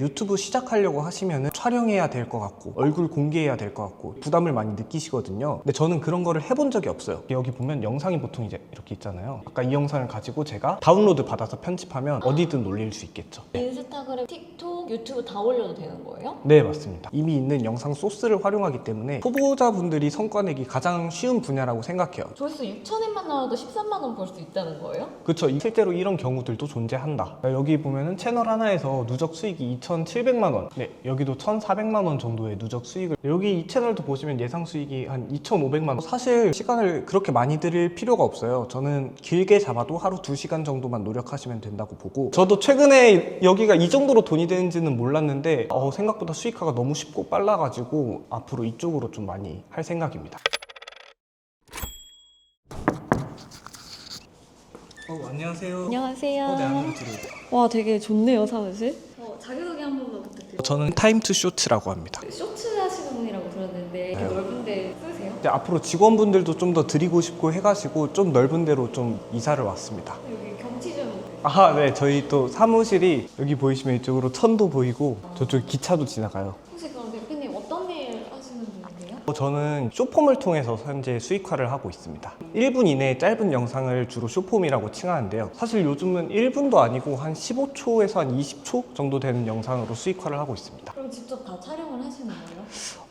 유튜브 시작하려고 하시면 촬영해야 될 것 같고 얼굴 공개해야 될 것 같고 부담을 많이 느끼시거든요. 근데 저는 그런 거를 해본 적이 없어요. 여기 보면 영상이 보통 이제 이렇게 있잖아요. 아까 이 영상을 가지고 제가 다운로드 받아서 편집하면 어디든 올릴 수 있겠죠. 인스타그램, 틱톡, 유튜브 다 올려도 되는 거예요? 네, 맞습니다. 이미 있는 영상 소스를 활용하기 때문에 초보자분들이 성과 내기 가장 쉬운 분야라고 생각해요. 조회수 6천엔만 나와도 13만 원 벌 수 있다는 거예요? 그렇죠. 실제로 이런 경우들도 존재한다. 여기 보면은 채널 하나에서 누적 수익이 2,700만 원. 네, 여기도 1,400만 원 정도의 누적 수익을. 여기 이 채널도 보시면 예상 수익이 한 2,500만 원. 사실 시간을 그렇게 많이 들일 필요가 없어요. 저는 길게 잡아도 하루 2시간 정도만 노력하시면 된다고 보고 저도 최근에 여기가 이 정도로 돈이 되는지는 몰랐는데 어, 생각보다 수익화가 너무 쉽고 빨라가지고 앞으로 이쪽으로 좀 많이 할 생각입니다. 어, 안녕하세요. 안녕하세요. 어, 네, 들어오세요. 와, 되게 좋네요, 사무실. 어, 자기소개 한 번만 부탁드려요. 저는 타임 투 쇼츠라고 합니다. 쇼츠 하시는 분이라고 들었는데 이렇게 네. 넓은데 쓰세요? 이제 앞으로 직원분들도 좀 더 드리고 싶고 해가지고 좀 넓은 데로 좀 이사를 왔습니다. 여기 경치 좀 아, 네. 저희 또 사무실이 여기 보이시면 이쪽으로 천도 보이고 저쪽 기차도 지나가요. 혹시 그럼 대표님 어떤 일 하시는 분이세요? 어, 저는 쇼폼을 통해서 현재 수익화를 하고 있습니다. 1분 이내 짧은 영상을 주로 쇼폼이라고 칭하는데요. 사실 요즘은 1분도 아니고 한 15초에서 한 20초 정도 되는 영상으로 수익화를 하고 있습니다. 그럼 직접 다 촬영을 하시는 거예요?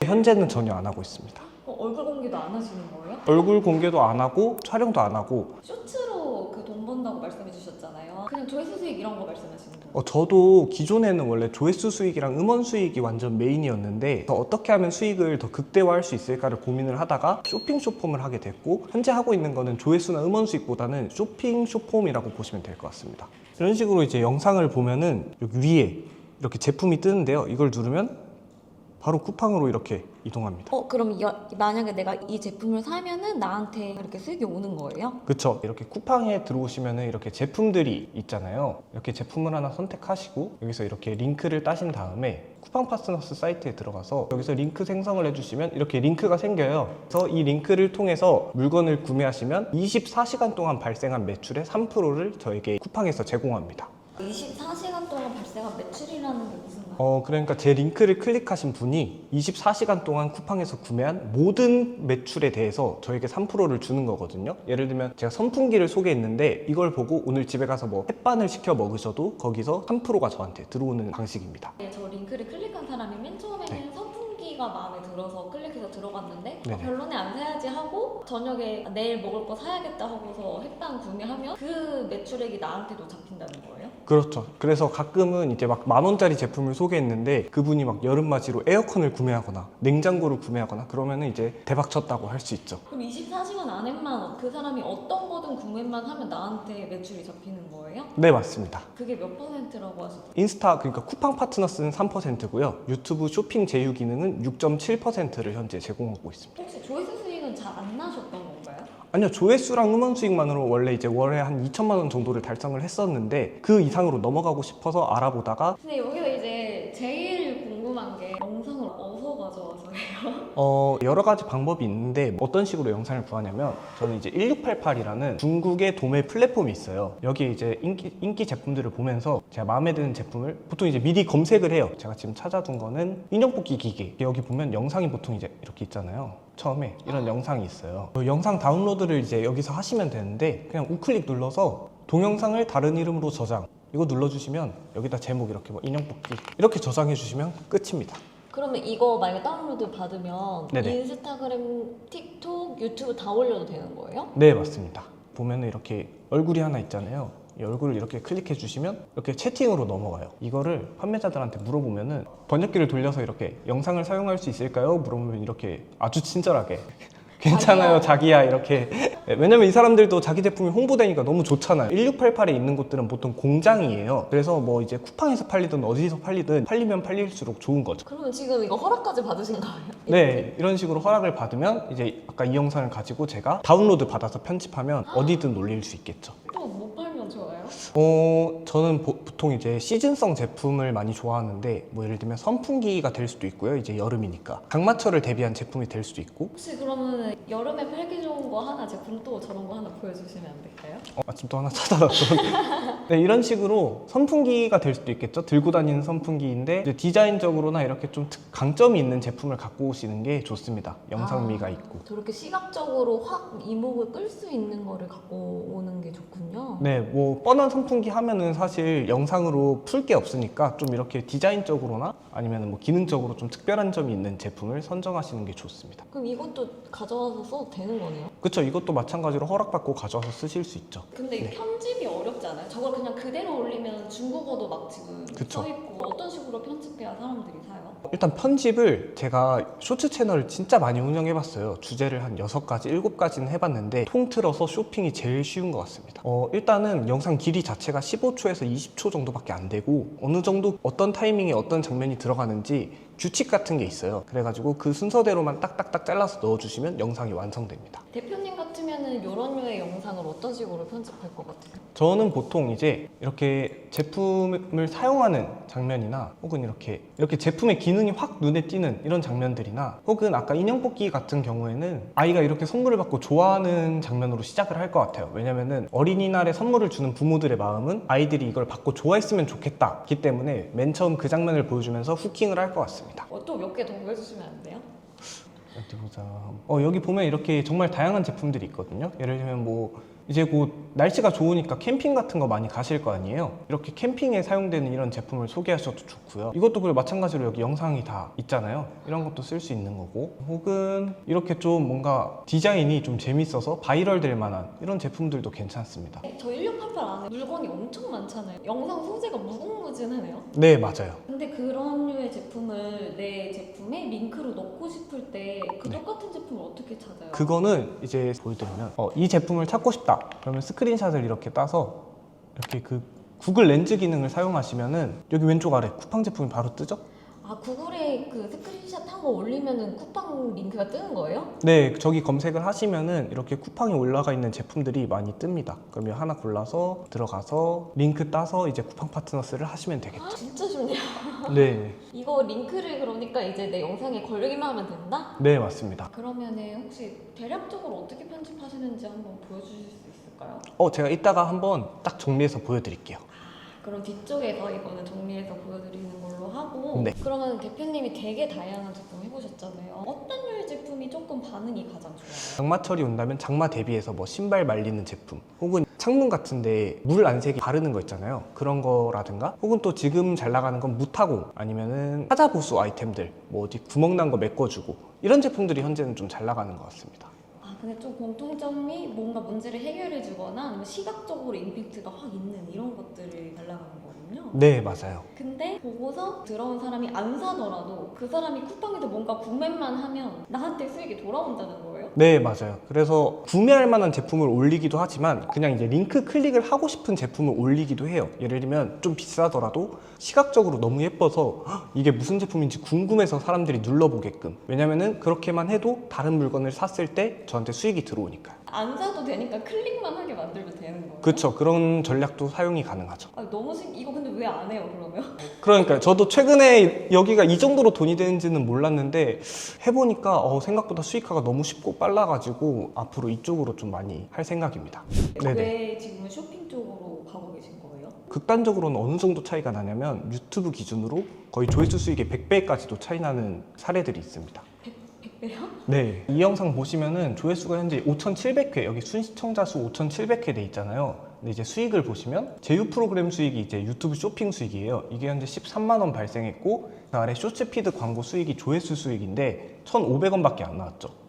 현재는 전혀 안 하고 있습니다. 어, 얼굴 공개도 안 하시는 거예요? 얼굴 공개도 안 하고 촬영도 안 하고 쇼츠로 그 돈 번다고 말씀해 주셨잖아요. 그냥 조회수 수익 이런 거 말씀하시는 거예요? 어, 저도 기존에는 원래 조회수 수익이랑 음원 수익이 완전 메인이었는데 더 어떻게 하면 수익을 더 극대화할 수 있을까를 고민을 하다가 쇼핑 쇼폼을 하게 됐고 현재 하고 있는 거는 조회수나 음원 수익보다는 쇼핑 쇼폼이라고 보시면 될 것 같습니다. 이런 식으로 이제 영상을 보면은 여기 위에 이렇게 제품이 뜨는데요. 이걸 누르면 바로 쿠팡으로 이렇게 이동합니다. 어, 그럼 여- 만약에 내가 이 제품을 사면은 나한테 이렇게 수익이 오는 거예요? 그쵸. 이렇게 쿠팡에 들어오시면은 이렇게 제품들이 있잖아요. 이렇게 제품을 하나 선택하시고 여기서 이렇게 링크를 따신 다음에 쿠팡 파트너스 사이트에 들어가서 여기서 링크 생성을 해주시면 이렇게 링크가 생겨요. 그래서 이 링크를 통해서 물건을 구매하시면 24시간 동안 발생한 매출의 3%를 저에게 쿠팡에서 제공합니다. 24시간 동안 발생한 매출이라는 게 무슨? 어, 그러니까 제 링크를 클릭하신 분이 24시간 동안 쿠팡에서 구매한 모든 매출에 대해서 저에게 3%를 주는 거거든요. 예를 들면 제가 선풍기를 소개했는데 이걸 보고 오늘 집에 가서 뭐 햇반을 시켜 먹으셔도 거기서 3%가 저한테 들어오는 방식입니다. 네, 저 링크를 클릭한 사람이 맨 처음에는 선풍기가 마음에 들어서 클릭해서 들어갔는데 네네. 별로네 안 사야지 하고 저녁에 내일 먹을 거 사야겠다 하고서 햇반 구매하면 그 매출액이 나한테도 잡힌다는 거예요? 그렇죠. 그래서 가끔은 이제 막 만 원짜리 제품을 소개했는데 그분이 막 여름맞이로 에어컨을 구매하거나 냉장고를 구매하거나 그러면은 이제 대박 쳤다고 할 수 있죠. 그럼 24시간 안에만 그 사람이 어떤 거든 구매만 하면 나한테 매출이 잡히는 거예요? 네, 맞습니다. 그게 몇 퍼센트라고 하셨죠? 인스타 그러니까 쿠팡 파트너스는 3%고요. 유튜브 쇼핑 제휴 기능은 6.7%를 현재 제공하고 있습니다. 혹시 조회수 수익은 잘 안 나셨던 건가요? 아니요 조회수랑 음원 수익만으로 원래 이제 월에 한 2천만 원 정도를 달성을 했었는데 그 이상으로 넘어가고 싶어서 알아보다가 근데 여기서 이제 제일 궁금한 게 영상을 해요? 어 여러 가지 방법이 있는데 어떤 식으로 영상을 구하냐면 저는 이제 1688이라는 중국의 도매 플랫폼이 있어요. 여기 이제 인기 인기 제품들을 보면서 제가 마음에 드는 제품을 보통 이제 미리 검색을 해요. 제가 지금 찾아둔 거는 인형 뽑기 기계. 여기 보면 영상이 보통 이제 이렇게 있잖아요. 처음에 이런 영상이 있어요. 그 영상 다운로드를 이제 여기서 하시면 되는데 그냥 우클릭 눌러서 동영상을 다른 이름으로 저장. 이거 눌러주시면 여기다 제목 이렇게 뭐 인형 뽑기 이렇게 저장해 주시면 끝입니다. 그러면 이거 만약에 다운로드 받으면 네네. 인스타그램, 틱톡, 유튜브 다 올려도 되는 거예요? 네 맞습니다 보면은 이렇게 얼굴이 하나 있잖아요 이 얼굴을 이렇게 클릭해 주시면 이렇게 채팅으로 넘어가요 이거를 판매자들한테 물어보면은 번역기를 돌려서 이렇게 영상을 사용할 수 있을까요? 물어보면 이렇게 아주 친절하게 괜찮아요 자기야 이렇게. 네, 왜냐면 이 사람들도 자기 제품이 홍보되니까 너무 좋잖아요. 1688에 있는 곳들은 보통 공장이에요. 그래서 뭐 이제 쿠팡에서 팔리든 어디서 팔리든 팔리면 팔릴수록 좋은 거죠. 그러면 지금 이거 허락까지 받으신 거예요? 네, 이런 식으로 허락을 받으면 이제 아까 이 영상을 가지고 제가 다운로드 받아서 편집하면 어디든 올릴 수 있겠죠. 좋아요? 어, 저는 보, 통 이제 시즌성 제품을 많이 좋아하는데 뭐 예를 들면 선풍기가 될 수도 있고요. 이제 여름이니까 장마철을 대비한 제품이 될 수도 있고 혹시 그러면 여름에 팔기 좋은 거 하나 제품 또 저런 거 하나 보여주시면 안 될까요? 어, 마침 또 하나 찾아놨던 네, 이런 식으로 선풍기가 될 수도 있겠죠. 들고 다니는 선풍기인데 이제 디자인적으로나 이렇게 좀 특- 강점이 있는 제품을 갖고 오시는 게 좋습니다. 영상미가 아, 있고. 저렇게 시각적으로 확 이목을 끌 수 있는 거를 갖고 오는 게 좋군요. 네, 뭐 뻔한 선풍기 하면은 사실 영상으로 풀 게 없으니까 좀 이렇게 디자인적으로나 아니면 뭐 기능적으로 좀 특별한 점이 있는 제품을 선정하시는 게 좋습니다. 그럼 이것도 가져와서 써도 되는 거네요? 그렇죠. 이것도 마찬가지로 허락받고 가져와서 쓰실 수 있죠. 근데 네. 편집이 어렵지 않아요? 저걸 그냥 그대로 올리면 중국어도 막 지금 그쵸. 써있고 어떤 식으로 편집해야 사람들이 사요? 일단 편집을 제가 쇼츠 채널을 진짜 많이 운영해봤어요. 주제를 한 6가지, 7가지는 해봤는데 통틀어서 쇼핑이 제일 쉬운 것 같습니다. 어, 일단은 영상 길이 자체가 15초에서 20초 정도밖에 안 되고 어느 정도 어떤 타이밍에 어떤 장면이 들어가는지 규칙 같은 게 있어요. 그래가지고 그 순서대로만 딱딱딱 잘라서 넣어주시면 영상이 완성됩니다. 대표님 같으면은 이런 류의 영상을 어떤 식으로 편집할 것 같아요? 저는 보통 이제 이렇게 제품을 사용하는 장면이나 혹은 이렇게 이렇게 제품의 기능이 확 눈에 띄는 이런 장면들이나 혹은 아까 인형 뽑기 같은 경우에는 아이가 이렇게 선물을 받고 좋아하는 장면으로 시작을 할 것 같아요. 왜냐면은 어린이날에 선물을 주는 부모들의 마음은 아이들이 이걸 받고 좋아했으면 좋겠다기 때문에 맨 처음 그 장면을 보여주면서 후킹을 할 것 같습니다. 어, 또몇 개 더 보여주시면 안 돼요? 어디 보자. 어, 여기 보면 이렇게 정말 다양한 제품들이 있거든요. 예를 들면 뭐 이제 곧 날씨가 좋으니까 캠핑 같은 거 많이 가실 거 아니에요. 이렇게 캠핑에 사용되는 이런 제품을 소개하셔도 좋고요. 이것도 그리고 마찬가지로 여기 영상이 다 있잖아요. 이런 것도 쓸 수 있는 거고. 혹은 이렇게 좀 뭔가 디자인이 좀 재밌어서 바이럴 될 만한 이런 제품들도 괜찮습니다. 저 1688 안에 물건이 엄청 많잖아요. 영상 소재가 무궁무진하네요. 네, 맞아요. 근데 그런 류의 제품을 내 제품에 링크로 넣고 싶을 때그 네. 똑같은 제품을 어떻게 찾아요? 그거는 이제 보여드리면 어, 이 제품을 찾고 싶다. 그러면 스크린샷을 이렇게 따서 이렇게 그 구글 렌즈 기능을 사용하시면은 여기 왼쪽 아래 쿠팡 제품이 바로 뜨죠? 아 구글에 그 스크린샷 한 거 올리면은 쿠팡 링크가 뜨는 거예요? 네, 저기 검색을 하시면은 이렇게 쿠팡에 올라가 있는 제품들이 많이 뜹니다. 그러면 하나 골라서 들어가서 링크 따서 이제 쿠팡 파트너스를 하시면 되겠죠. 진짜 좋네요. 네, 이거 링크를 그러니까 이제 내 영상에 걸리기만 하면 된다? 네 맞습니다. 그러면은 혹시 대략적으로 어떻게 편집하시는지 한번 보여주실 수 있을까요? 어, 제가 이따가 한번 딱 정리해서 보여드릴게요. 그럼 뒤쪽에서 이거는 정리해서 보여드리는 걸로 하고 네. 그러면 대표님이 되게 다양한 제품 해보셨잖아요. 어떤 류의 제품이 조금 반응이 가장 좋아요? 장마철이 온다면 장마 대비해서 뭐 신발 말리는 제품 혹은 창문 같은데 물안 새게 바르는 거 있잖아요 그런 거라든가 혹은 또 지금 잘 나가는 건 무타공 아니면은 하자보수 아이템들 뭐 어디 구멍 난 거 메꿔주고 이런 제품들이 현재는 좀 잘 나가는 것 같습니다 아 근데 좀 공통점이 뭔가 문제를 해결해 주거나 아니면 시각적으로 임팩트가 확 있는 이런 것들을 잘 나가는 거거든요. 네 맞아요. 근데 보고서 들어온 사람이 안 사더라도 그 사람이 쿠팡에서 뭔가 구매만 하면 나한테 수익이 돌아온다는 거예요? 네 맞아요. 그래서 구매할 만한 제품을 올리기도 하지만 그냥 이제 링크 클릭을 하고 싶은 제품을 올리기도 해요. 예를 들면 좀 비싸더라도 시각적으로 너무 예뻐서 "헉, 이게 무슨 제품인지 궁금해서 사람들이 눌러보게끔. 왜냐면은 그렇게만 해도 다른 물건을 샀을 때 저한테 수익이 들어오니까요 안 사도 되니까 클릭만 하게 만들면 되는 거예요? 그렇죠 그런 전략도 사용이 가능하죠 아, 너무 신 이거 근데 왜 안 해요 그러면? 그러니까 저도 최근에 여기가 이 정도로 돈이 되는지는 몰랐는데 해보니까 어, 생각보다 수익화가 너무 쉽고 빨라가지고 앞으로 이쪽으로 좀 많이 할 생각입니다 네네 왜 지금은 쇼핑 쪽으로 가고 계신 거예요? 극단적으로는 어느 정도 차이가 나냐면 유튜브 기준으로 거의 조회수 수익의 100배까지도 차이 나는 사례들이 있습니다. 100배요? 네. 이 영상 보시면은 조회수가 현재 5,700회, 여기 순시청자 수 5,700회 돼 있잖아요. 근데 이제 수익을 보시면 제휴 프로그램 수익이 이제 유튜브 쇼핑 수익이에요. 이게 현재 13만 원 발생했고 그 아래 쇼츠 피드 광고 수익이 조회수 수익인데 1,500원밖에 안 나왔죠.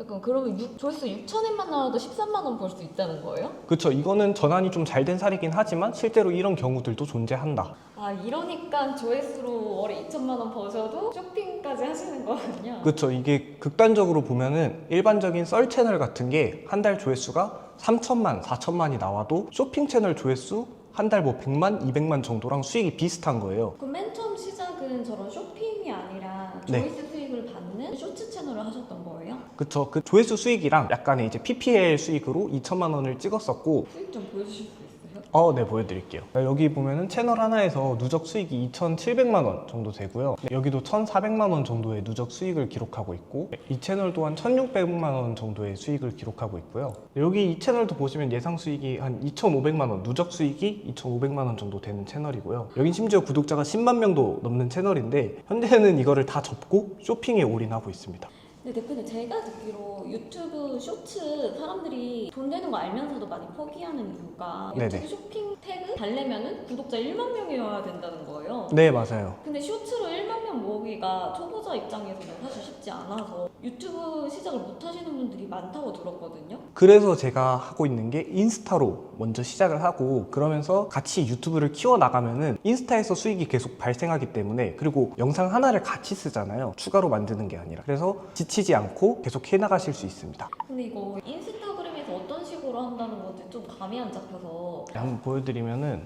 잠깐 그러면 육- 조회수 6천엔만 나와도 13만 원 벌 수 있다는 거예요? 그쵸. 이거는 전환이 좀 잘 된 사례긴 하지만 실제로 이런 경우들도 존재한다. 아 이러니까 조회수로 월에 2천만 원 버셔도 쇼핑까지 하시는 거군요. 그렇죠. 이게 극단적으로 보면은 일반적인 썰 채널 같은 게 한 달 조회수가 3천만, 4천만이 나와도 쇼핑 채널 조회수 한 달 뭐 100만, 200만 정도랑 수익이 비슷한 거예요. 그럼 맨 처음 시작은 저런 쇼핑이 아니라 네. 조회수 수익을 받는 쇼츠 채널을 하셨던 거예요? 그쵸. 그 조회수 수익이랑 약간의 이제 PPL 수익으로 2천만 원을 찍었었고, 수익 좀 보여주실 수 있어요? 어, 네, 보여드릴게요. 여기 보면은 채널 하나에서 누적 수익이 2,700만 원 정도 되고요. 네, 여기도 1,400만 원 정도의 누적 수익을 기록하고 있고, 네, 이 채널 또한 1,600만 원 정도의 수익을 기록하고 있고요. 네, 여기 이 채널도 보시면 예상 수익이 한 2,500만 원, 누적 수익이 2,500만 원 정도 되는 채널이고요. 여긴 심지어 구독자가 10만 명도 넘는 채널인데, 현재는 이거를 다 접고 쇼핑에 올인하고 있습니다. 근데 대표님 제가 듣기로 유튜브 쇼츠 사람들이 돈 되는 거 알면서도 많이 포기하는 이유가 유튜브 네네. 쇼핑 태그 달래면은 구독자 1만 명이어야 된다는 거예요. 네, 맞아요. 근데 쇼츠로 1만 명 모으기가 초보자 입장에서는 사실 쉽지 않아서 유튜브 시작을 못 하시는 분들이 많다고 들었거든요. 그래서 제가 하고 있는 게 인스타로 먼저 시작을 하고 그러면서 같이 유튜브를 키워 나가면은 인스타에서 수익이 계속 발생하기 때문에 그리고 영상 하나를 같이 쓰잖아요. 추가로 만드는 게 아니라. 그래서 지 치지 않고 계속 해 나가실 수 있습니다. 근데 이거 인스타그램에서 어떤 식으로 한다는 건지 좀 감이 안 잡혀서 한번 보여드리면은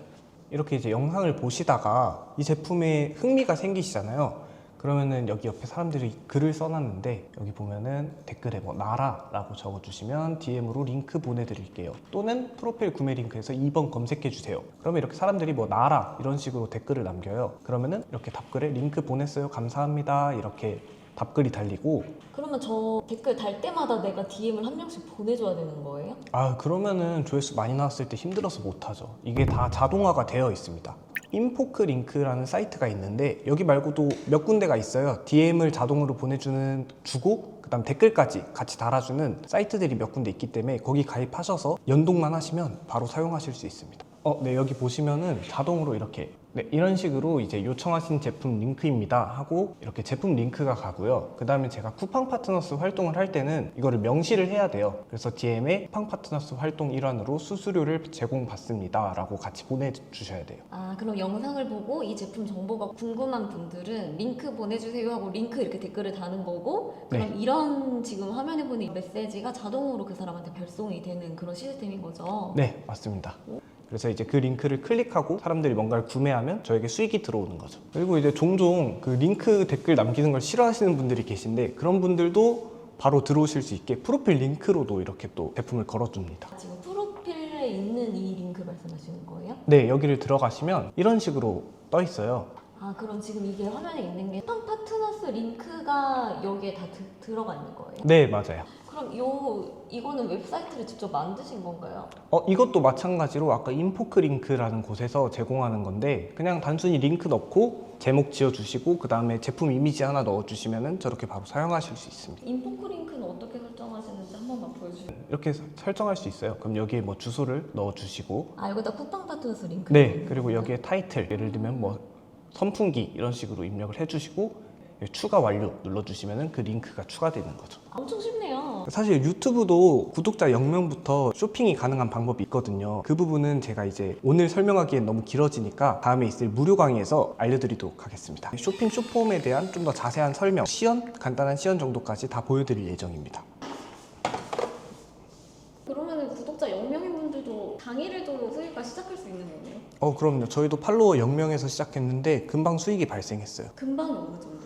이렇게 이제 영상을 보시다가 이 제품에 흥미가 생기시잖아요. 그러면은 여기 옆에 사람들이 글을 써놨는데 여기 보면은 댓글에 뭐 나라라고 적어주시면 DM으로 링크 보내드릴게요. 또는 프로필 구매 링크에서 2번 검색해주세요. 그러면 이렇게 사람들이 뭐 나라 이런 식으로 댓글을 남겨요. 그러면은 이렇게 답글에 링크 보냈어요. 감사합니다. 이렇게 답글이 달리고. 그러면 저 댓글 달 때마다 내가 DM을 한 명씩 보내줘야 되는 거예요? 아 그러면은 조회수 많이 나왔을 때 힘들어서 못하죠. 이게 다 자동화가 되어 있습니다. 인포크 링크라는 사이트가 있는데 여기 말고도 몇 군데가 있어요. DM을 자동으로 보내주는 주고 그 다음 댓글까지 같이 달아주는 사이트들이 몇 군데 있기 때문에 거기 가입하셔서 연동만 하시면 바로 사용하실 수 있습니다. 어, 네 여기 보시면은 자동으로 이렇게 네, 이런 식으로 이제 요청하신 제품 링크입니다 하고 이렇게 제품 링크가 가고요. 그 다음에 제가 쿠팡 파트너스 활동을 할 때는 이거를 명시를 해야 돼요. 그래서 DM에 쿠팡 파트너스 활동 일환으로 수수료를 제공받습니다 라고 같이 보내주셔야 돼요. 아 그럼 영상을 보고 이 제품 정보가 궁금한 분들은 링크 보내주세요 하고 링크 이렇게 댓글을 다는 거고 그럼 네. 이런 지금 화면에 보는 이 메시지가 자동으로 그 사람한테 발송이 되는 그런 시스템인 거죠? 네, 맞습니다. 그래서 이제 그 링크를 클릭하고 사람들이 뭔가를 구매하면 저에게 수익이 들어오는 거죠. 그리고 이제 종종 그 링크 댓글 남기는 걸 싫어하시는 분들이 계신데 그런 분들도 바로 들어오실 수 있게 프로필 링크로도 이렇게 또 제품을 걸어줍니다. 지금 프로필에 있는 이 링크 말씀하시는 거예요? 네, 여기를 들어가시면 이런 식으로 떠 있어요. 아 그럼 지금 이게 화면에 있는 게 쿠팡 파트너스 링크가 여기에 다 드- 들어가 있는 거예요? 네, 맞아요. 그럼 요 이거는 웹사이트를 직접 만드신 건가요? 어, 이것도 마찬가지로 아까 인포크 링크라는 곳에서 제공하는 건데 그냥 단순히 링크 넣고 제목 지어주시고 그 다음에 제품 이미지 하나 넣어주시면 저렇게 바로 사용하실 수 있습니다. 인포크 링크는 어떻게 설정하시는지 한 번만 보여주세요. 이렇게 서- 설정할 수 있어요. 그럼 여기에 뭐 주소를 넣어주시고 아 여기다 쿠팡 파트너스 링크. 네 그리고 여기에 타이틀 예를 들면 뭐 선풍기 이런 식으로 입력을 해주시고 추가 완료 눌러주시면 그 링크가 추가되는 거죠. 엄청 쉽네요. 사실 유튜브도 구독자 0명부터 쇼핑이 가능한 방법이 있거든요. 그 부분은 제가 이제 오늘 설명하기엔 너무 길어지니까 다음에 있을 무료 강의에서 알려드리도록 하겠습니다. 쇼핑 쇼폼에 대한 좀 더 자세한 설명, 시연, 간단한 시연 정도까지 다 보여드릴 예정입니다. 그러면은 구독자 0명인 분들도 강의를 도 수익화 시작할 수 있는 거네요. 어, 그럼요. 저희도 팔로워 0명에서 시작했는데 금방 수익이 발생했어요. 금방 어느 정도예요?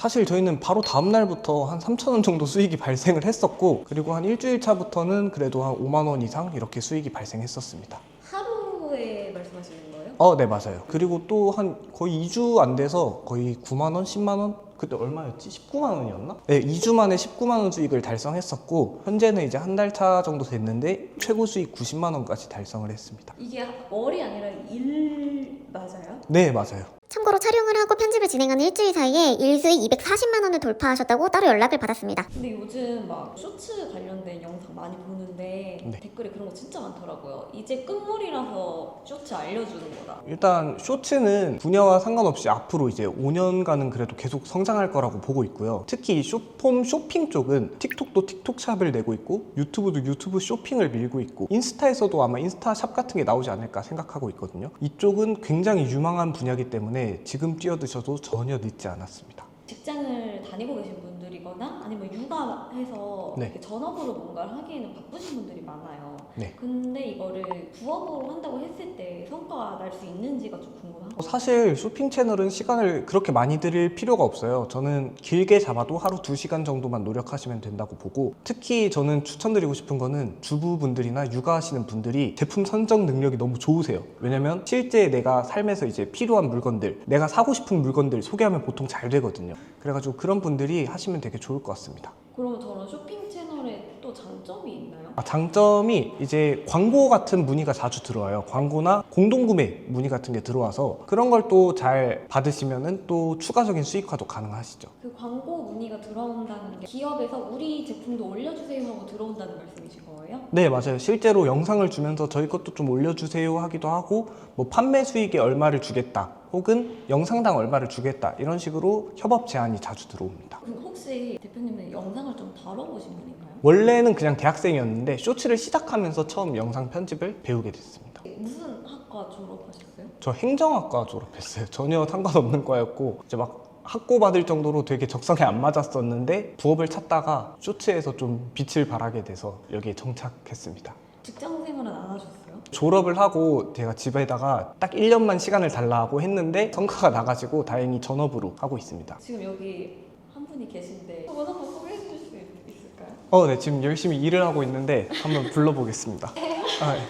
사실 저희는 바로 다음 날부터 한 3천 원 정도 수익이 발생을 했었고 그리고 한 일주일 차부터는 그래도 한 5만 원 이상 이렇게 수익이 발생했었습니다. 하루에 말씀하시는 거예요? 어, 네, 맞아요. 그리고 또 한 거의 2주 안 돼서 거의 9만 원, 10만 원? 그때 얼마였지? 19만 원이었나? 네, 2주 만에 19만 원 수익을 달성했었고 현재는 이제 한 달 차 정도 됐는데 최고 수익 90만 원까지 달성을 했습니다. 이게 월이 아니라 일 맞아요? 네, 맞아요. 참고로 촬영을 하고 편집을 진행하는 일주일 사이에 일수익 240만 원을 돌파하셨다고 따로 연락을 받았습니다. 근데 요즘 막 쇼츠 관련된 영상 많이 보는데 네. 댓글에 그런 거 진짜 많더라고요. 이제 끝물이라서 쇼츠 알려주는 거다. 일단 쇼츠는 분야와 상관없이 앞으로 이제 5년간은 그래도 계속 성장할 거라고 보고 있고요. 특히 쇼폼 쇼핑 쪽은 틱톡도 틱톡 샵을 내고 있고 유튜브도 유튜브 쇼핑을 밀고 있고 인스타에서도 아마 인스타 샵 같은 게 나오지 않을까 생각하고 있거든요. 이쪽은 굉장히 유망한 분야이기 때문에 지금 뛰어드셔도 전혀 늦지 않았습니다. 직장을 다니고 계신 분들은 분들이거나 아니면 육아해서 네. 이렇게 전업으로 뭔가를 하기에는 바쁘신 분들이 많아요. 네. 근데 이거를 부업으로 한다고 했을 때 성과가 날 수 있는지가 좀 궁금하고 사실 쇼핑 채널은 시간을 그렇게 많이 들일 필요가 없어요. 저는 길게 잡아도 하루 2시간 정도만 노력하시면 된다고 보고 특히 저는 추천드리고 싶은 거는 주부분들이나 육아하시는 분들이 제품 선정 능력이 너무 좋으세요. 왜냐면 실제 내가 삶에서 이제 필요한 물건들, 내가 사고 싶은 물건들 소개하면 보통 잘 되거든요. 그래가지고 그런 분들이 하시면 되게 좋을 것 같습니다. 그러면 저런 쇼핑 채널 에 또 장점이 있나요? 아, 장점이 이제 광고 같은 문의가 자주 들어와요. 광고나 공동구매 문의 같은 게 들어와서 그런 걸 또 잘 받으시면은 또 추가적인 수익화도 가능하시죠. 그 광고 문의가 들어온다는 게 기업에서 우리 제품도 올려주세요 하고 들어온다는 말씀이신 거예요? 네, 맞아요. 실제로 영상을 주면서 저희 것도 좀 올려주세요 하기도 하고, 뭐 판매 수익에 얼마를 주겠다, 혹은 영상당 얼마를 주겠다, 이런 식으로 협업 제안이 자주 들어옵니다. 그럼 혹시 대표님은 영상을 좀 다뤄보신 분인가요? 원래는 그냥 대학생이었는데, 쇼츠를 시작하면서 처음 영상 편집을 배우게 됐습니다. 무슨 학과 졸업하셨어요? 저 행정학과 졸업했어요. 전혀 상관없는 과였고, 이제 막 학고 받을 정도로 되게 적성에 안 맞았었는데, 부업을 찾다가 쇼츠에서 좀 빛을 발하게 돼서 여기에 정착했습니다. 직장 생활은 안 하셨어요? 졸업을 하고 제가 집에다가 딱 1년만 시간을 달라고 했는데 성과가 나가지고 다행히 전업으로 하고 있습니다. 지금 여기 한 분이 계신데 한번 한번 소개해 주실 수 있- 있을까요? 어, 네, 지금 열심히 일을 하고 있는데 한번 불러보겠습니다. 아, 네.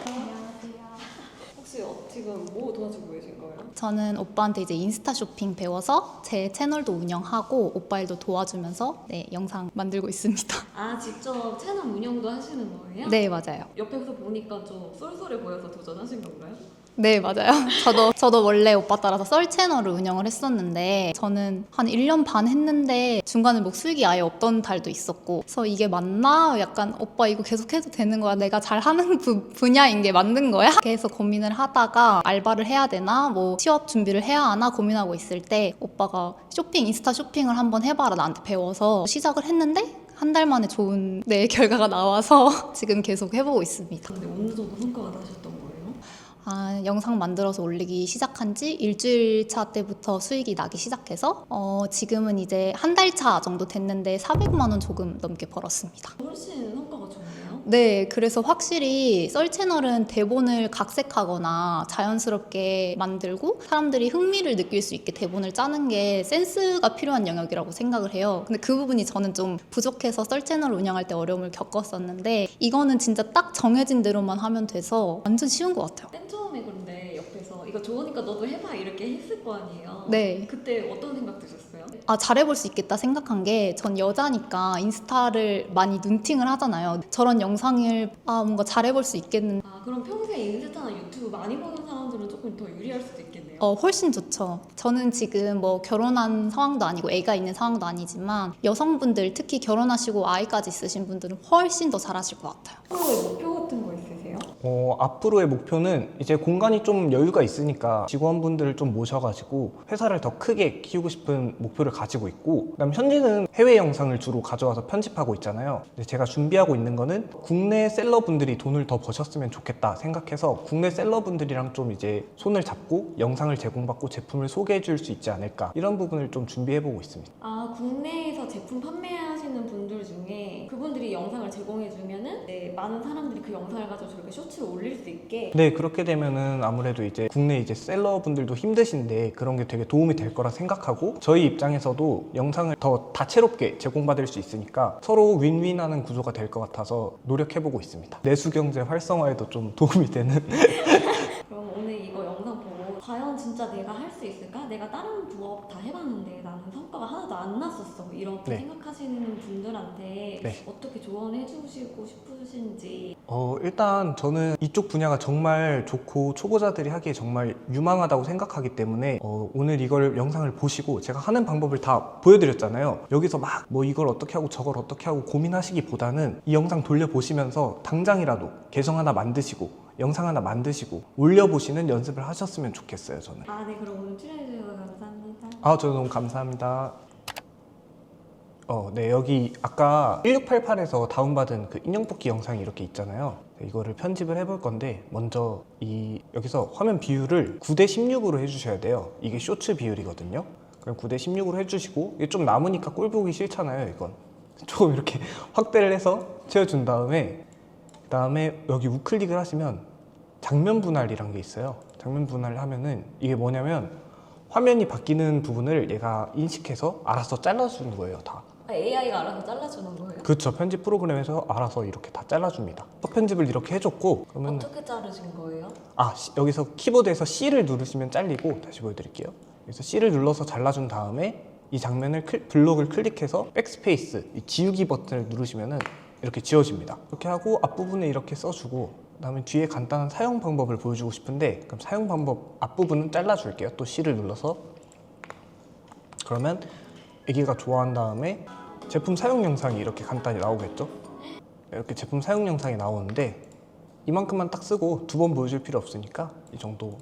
혹시 어, 지금 뭐 도와주고 계신 거예요? 저는 오빠한테 이제 인스타 쇼핑 배워서 제 채널도 운영하고 오빠 일도 도와주면서 네, 영상 만들고 있습니다. 아 직접 채널 운영도 하시는 거예요? 네, 맞아요. 옆에서 보니까 좀 쏠쏠해 보여서 도전하신 건가요? 네, 맞아요. 저도 저도 원래 오빠 따라서 썰 채널을 운영을 했었는데 저는 한 1년 반 했는데 중간에 뭐 수익이 아예 없던 달도 있었고 그래서 이게 맞나? 약간 오빠 이거 계속 해도 되는 거야? 내가 잘 하는 부, 분야인 게 맞는 거야? 계속 고민을 하다가 알바를 해야 되나? 뭐 취업 준비를 해야 하나? 고민하고 있을 때 오빠가 쇼핑 인스타 쇼핑을 한번 해 봐라 나한테 배워서 시작을 했는데 한달 만에 좋은 네, 결과가 나와서 지금 계속 해보고 있습니다. 근데 어느 정도 성과가 나셨던 거예요? 아, 영상 만들어서 올리기 시작한 지 일주일 차 때부터 수익이 나기 시작해서 어, 지금은 이제 한 달 차 정도 됐는데 400만 원 조금 넘게 벌었습니다. 훨씬 성과가 좋 네요. 네, 그래서 확실히 썰 채널은 대본을 각색하거나 자연스럽게 만들고 사람들이 흥미를 느낄 수 있게 대본을 짜는 게 센스가 필요한 영역이라고 생각을 해요. 근데 그 부분이 저는 좀 부족해서 썰 채널을 운영할 때 어려움을 겪었었는데 이거는 진짜 딱 정해진 대로만 하면 돼서 완전 쉬운 것 같아요. 맨 처음에 그런데 옆에서 이거 좋으니까 너도 해봐 이렇게 했을 거 아니에요? 네. 그때 어떤 생각 드셨어요? 아, 잘해볼 수 있겠다 생각한 게 전 여자니까 인스타를 많이 눈팅을 하잖아요. 저런 영상을 아, 뭔가 잘해볼 수 있겠는 아 그럼 평소에 인스타나 유튜브 많이 보는 사람들은 조금 더 유리할 수도 있겠네요. 어, 훨씬 좋죠. 저는 지금 뭐 결혼한 상황도 아니고 애가 있는 상황도 아니지만 여성분들 특히 결혼하시고 아이까지 있으신 분들은 훨씬 더 잘하실 것 같아요. 앞으로의 목표 같은 거? 어, 앞으로의 목표는 이제 공간이 좀 여유가 있으니까 직원분들을 좀 모셔가지고 회사를 더 크게 키우고 싶은 목표를 가지고 있고 그다음 현재는 해외 영상을 주로 가져와서 편집하고 있잖아요. 제가 준비하고 있는 거는 국내 셀러분들이 돈을 더 버셨으면 좋겠다 생각해서 국내 셀러분들이랑 좀 이제 손을 잡고 영상을 제공받고 제품을 소개해 줄 수 있지 않을까 이런 부분을 좀 준비해 보고 있습니다. 아 국내에서 제품 판매하시는 분들 중에 그분들이 영상을 제공해 주면은 네, 많은 사람들이 그 영상을 가지고 저렇게 쇼 츠를 올릴 수 있게 네, 그렇게 되면은 아무래도 이제 국내 이제 셀러분들도 힘드신데 그런 게 되게 도움이 될 거라 생각하고 저희 입장에서도 영상을 더 다채롭게 제공받을 수 있으니까 서로 윈윈하는 구조가 될 것 같아서 노력해보고 있습니다. 내수 경제 활성화에도 좀 도움이 되는 그럼 오늘 이거 영상 보고 과연 진짜 내가 할 수 있을까? 내가 다른 부업 다 해봤는데 나는 성과가 하나도 안 났었어 이렇게 네. 생각하시는 분들한테 네. 어떻게 조언해 주시고 싶으신지 어, 일단 저는 이쪽 분야가 정말 좋고 초보자들이 하기에 정말 유망하다고 생각하기 때문에 어, 오늘 이걸 영상을 보시고 제가 하는 방법을 다 보여드렸잖아요. 여기서 막 뭐 이걸 어떻게 하고 저걸 어떻게 하고 고민하시기보다는 이 영상 돌려보시면서 당장이라도 계정 하나 만드시고 영상 하나 만드시고 올려보시는 연습을 하셨으면 좋겠어요, 저는. 아 네 그럼 오늘 출연해 주셔서 감사합니다 아, 저는 너무 감사합니다. 어, 네, 여기 아까 1688에서 다운받은 그 인형 뽑기 영상이 이렇게 있잖아요. 네, 이거를 편집을 해볼 건데, 먼저 이, 여기서 화면 비율을 9대 16으로 해주셔야 돼요. 이게 쇼츠 비율이거든요. 그럼 9대 16으로 해주시고 이게 좀 남으니까 꼴 보기 싫잖아요 이건 조금 이렇게 확대를 해서 채워준 다음에 그 다음에 여기 우클릭을 하시면 장면 분할이란 게 있어요 장면 분할을 하면은 이게 뭐냐면 화면이 바뀌는 부분을 얘가 인식해서 알아서 잘라주는 거예요 다 AI가 알아서 잘라주는 거예요? 그렇죠 편집 프로그램에서 알아서 이렇게 다 잘라줍니다 첫 편집을 이렇게 해줬고 그러면 어떻게 자르신 거예요? 아 시- 여기서 키보드에서 C를 누르시면 잘리고 다시 보여드릴게요. 그래서 C를 눌러서 잘라준 다음에 이 장면을 클- 블록을 클릭해서 백스페이스 이 지우기 버튼을 누르시면은 이렇게 지워집니다. 이렇게 하고 앞부분에 이렇게 써주고 그 다음에 뒤에 간단한 사용 방법을 보여주고 싶은데 그럼 사용 방법 앞부분은 잘라줄게요. 또 C를 눌러서 그러면 애기가 좋아한 다음에 제품 사용 영상이 이렇게 간단히 나오겠죠. 이렇게 제품 사용 영상이 나오는데 이만큼만 딱 쓰고 두 번 보여줄 필요 없으니까 이 정도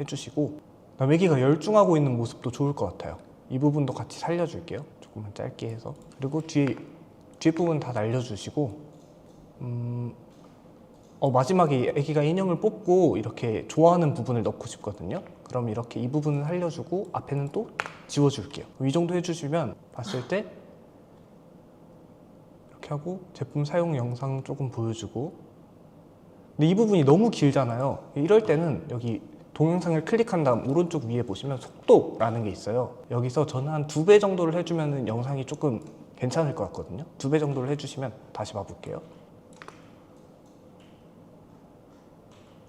해주시고 그다음에 애기가 열중하고 있는 모습도 좋을 것 같아요 이 부분도 같이 살려줄게요 조금만 짧게 해서 그리고 뒤에 뒤에 부분 다 날려주시고 음, 어, 마지막에 애기가 인형을 뽑고 이렇게 좋아하는 부분을 넣고 싶거든요 그럼 이렇게 이 부분을 살려주고 앞에는 또 지워줄게요 이 정도 해주시면 봤을 때 이렇게 하고 제품 사용 영상 조금 보여주고 근데 이 부분이 너무 길잖아요. 이럴 때는 여기 동영상을 클릭한 다음 오른쪽 위에 보시면 속도라는 게 있어요. 여기서 저는 한 두 배 정도를 해주면 영상이 조금 괜찮을 것 같거든요. 두 배 정도를 해주시면 다시 봐볼게요.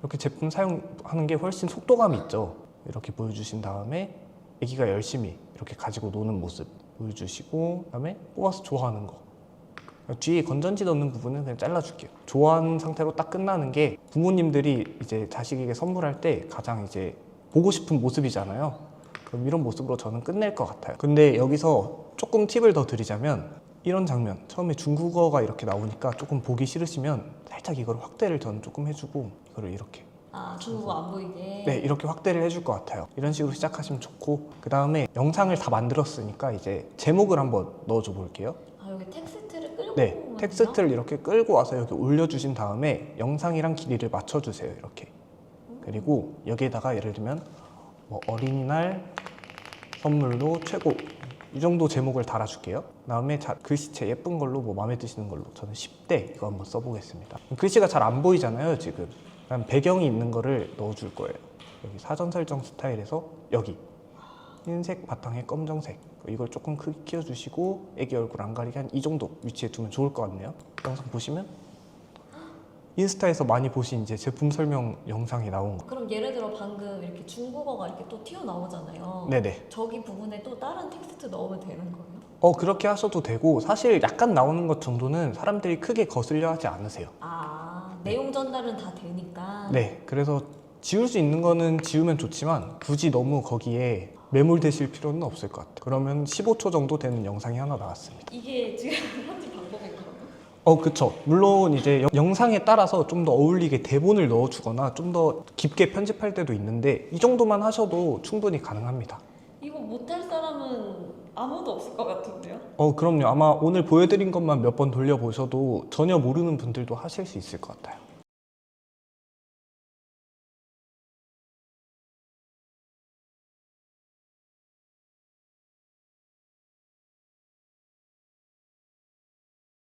이렇게 제품 사용하는 게 훨씬 속도감이 있죠. 이렇게 보여주신 다음에 아기가 열심히 이렇게 가지고 노는 모습 보여주시고 그다음에 뽑아서 좋아하는 거 뒤에 건전지 넣는 부분은 그냥 잘라줄게요. 좋아하는 상태로 딱 끝나는 게 부모님들이 이제 자식에게 선물할 때 가장 이제 보고 싶은 모습이잖아요. 그럼 이런 모습으로 저는 끝낼 것 같아요. 근데 여기서 조금 팁을 더 드리자면 이런 장면 처음에 중국어가 이렇게 나오니까 조금 보기 싫으시면 살짝 이걸 확대를 저는 조금 해주고 이거를 이렇게 아 중국어 안 보이게 네 이렇게 확대를 해줄 것 같아요. 이런 식으로 시작하시면 좋고 그 다음에 영상을 다 만들었으니까 이제 제목을 한번 넣어줘 볼게요. 아 여기 텍스트를 끌고 네, 오는 텍스트를 이렇게 끌고 와서 여기 올려주신 다음에 영상이랑 길이를 맞춰주세요. 이렇게. 그리고 여기에다가 예를 들면 뭐 어린이날 선물로 최고 이 정도 제목을 달아줄게요. 그다음에 자- 글씨체 예쁜 걸로 뭐 마음에 드시는 걸로 저는 10대 이거 한번 써보겠습니다. 글씨가 잘 안 보이잖아요 지금. 그럼 배경이 있는 거를 넣어줄 거예요. 여기 사전 설정 스타일에서 여기 흰색 바탕에 검정색 이걸 조금 크게 키워주시고 애기 얼굴 안 가리게 한 이 정도 위치에 두면 좋을 것 같네요 영상 보시면 인스타에서 많이 보신 이제 제품 설명 영상이 나온 거. 그럼 예를 들어 방금 이렇게 중국어가 이렇게 또 튀어나오잖아요. 네네. 저기 부분에 또 다른 텍스트 넣으면 되는 거예요? 어 그렇게 하셔도 되고 사실 약간 나오는 것 정도는 사람들이 크게 거슬려 하지 않으세요. 아 내용 전달은 다 되니까. 네 그래서 지울 수 있는 거는 지우면 좋지만 굳이 너무 거기에 매몰되실 필요는 없을 것 같아요. 그러면 15초 정도 되는 영상이 하나 나왔습니다. 이게 지금? 어, 그쵸. 물론 이제 영- 영상에 따라서 좀 더 어울리게 대본을 넣어주거나 좀 더 깊게 편집할 때도 있는데 이 정도만 하셔도 충분히 가능합니다. 이거 못할 사람은 아무도 없을 것 같은데요? 어, 그럼요. 아마 오늘 보여드린 것만 몇 번 돌려보셔도 전혀 모르는 분들도 하실 수 있을 것 같아요.